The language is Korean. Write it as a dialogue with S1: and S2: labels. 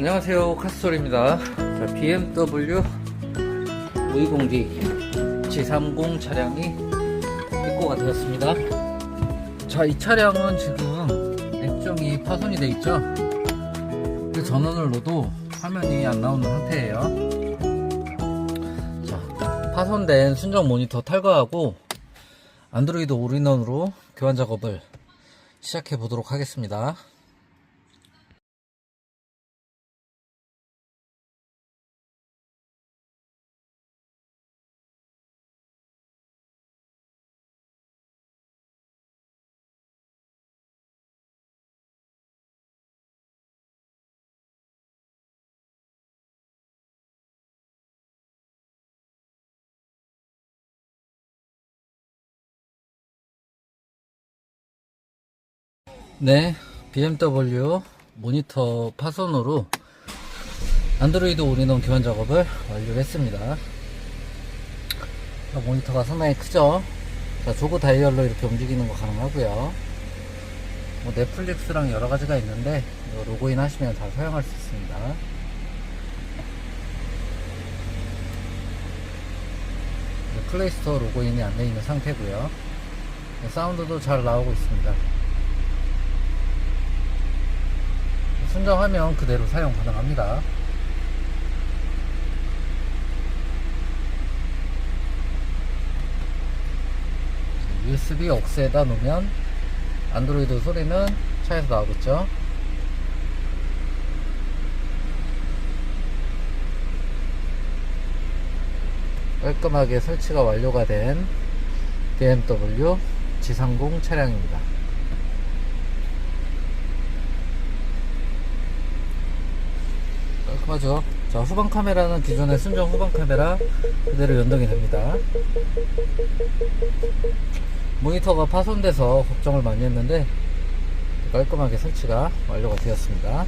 S1: 안녕하세요. 카스솔입니다. 자, BMW 520D G30 차량이 입고가 되었습니다. 자이 차량은 지금 액정이 파손이 되어 있죠? 그 전원을 넣어도 화면이 안 나오는 상태예요. 자 파손된 순정 모니터 탈거하고 안드로이드 올인원으로 교환 작업을 시작해 보도록 하겠습니다 네, BMW 모니터 파손으로 안드로이드 올인원 교환 작업을 완료했습니다. 자, 모니터가 상당히 크죠? 자, 조그 다이얼로 이렇게 움직이는 거 가능하고요. 뭐 넷플릭스랑 여러 가지가 있는데 로그인 하시면 다 사용할 수 있습니다. 네, 플레이스토어 로그인이 안 되어 있는 상태고요. 네, 사운드도 잘 나오고 있습니다. 순정하면 그대로 사용 가능합니다. USB 억스에다 놓으면 안드로이드 소리는 차에서 나오겠죠. 깔끔하게 설치가 완료가 된 BMW G30 차량입니다. 깔끔하죠? 자, 후방 카메라는 기존의 순정 후방 카메라 그대로 연동이 됩니다. 모니터가 파손돼서 걱정을 많이 했는데 깔끔하게 설치가 완료가 되었습니다.